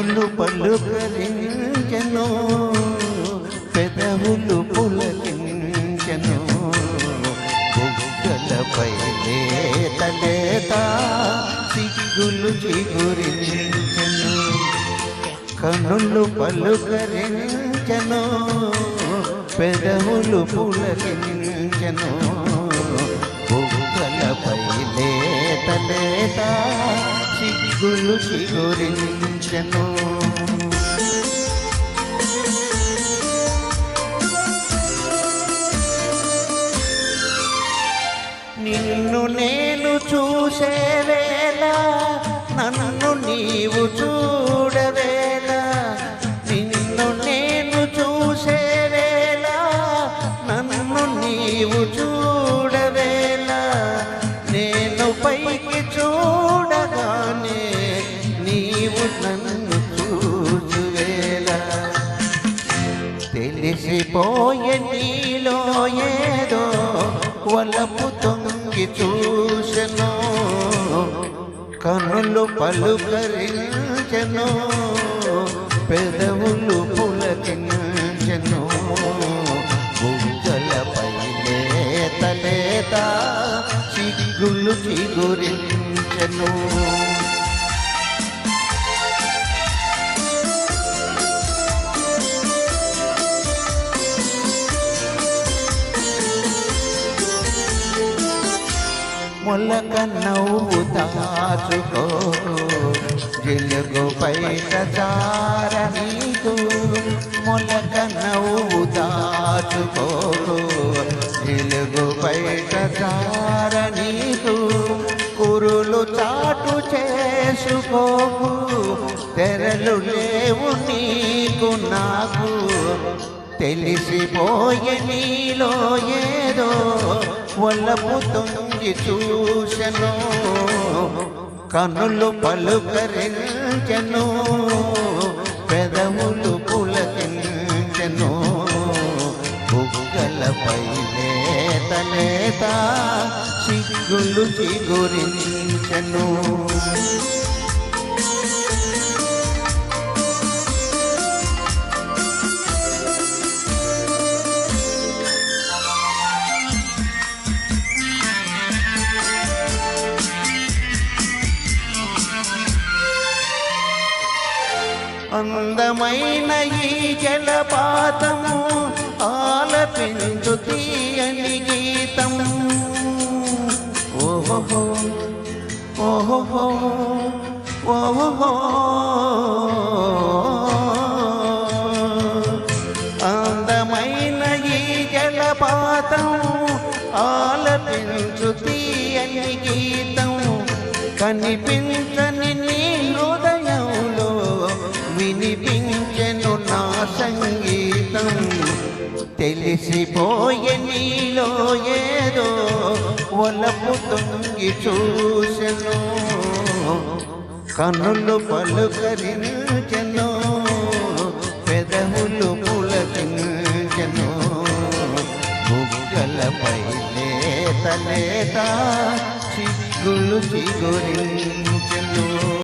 కన్నులు పలుకరించెను పెదవులు పులకించెను. బుగ్గలపై లేత సిగ్గులు చిగురించెను. కన్నులు పలుకరించెను పెదవులు పులకించెను. బుగ్గలపై లేత లేత సిగ్గులు చిగురించెను. నిన్ను నేను చూసే వేళ నన్ను నీవు చూ తెలిసిపోయే నీలో ఏదో వలపు తొంగి చూసను కనులు పలుకరించను పెదవులు పులకించను. బుగ్గలపై లేత లేత చిగులు చిగురించను. మొలక నవ్వు దాచుకో జిలుగు బయట చారీదు నీకు మొలక నవ్వు దాచుకో జిలుగు బయట చారీదు నీకు కురులు చాటు చేసుకోకు. తెరలు లేవు నీకు నాకు. తెలిసిపోయే నీలో ఏదో వల్లపు తొంగి చూసెను కనులు పలుకరించెను. పెదవులు పులకించెను. బుగ్గలపై నేత నేత సిగ్గులు చిగురించెను. అందమైన ఈ జలపాతము ఆలపించు తీయని గీతం. ఓహో ఓహో ఓహో అందమైన ఈ జలపాతం ఆలపించు తీయని గీతం. కనిపి మెరిసిపోయే నీలో ఏదో ఒలపు తొంగి చూసెను. కనులు పలుకరించెను పెదవులు పులకించెను బుగ్గలపై లేత లేత చిగ్గులు చిగురించెను.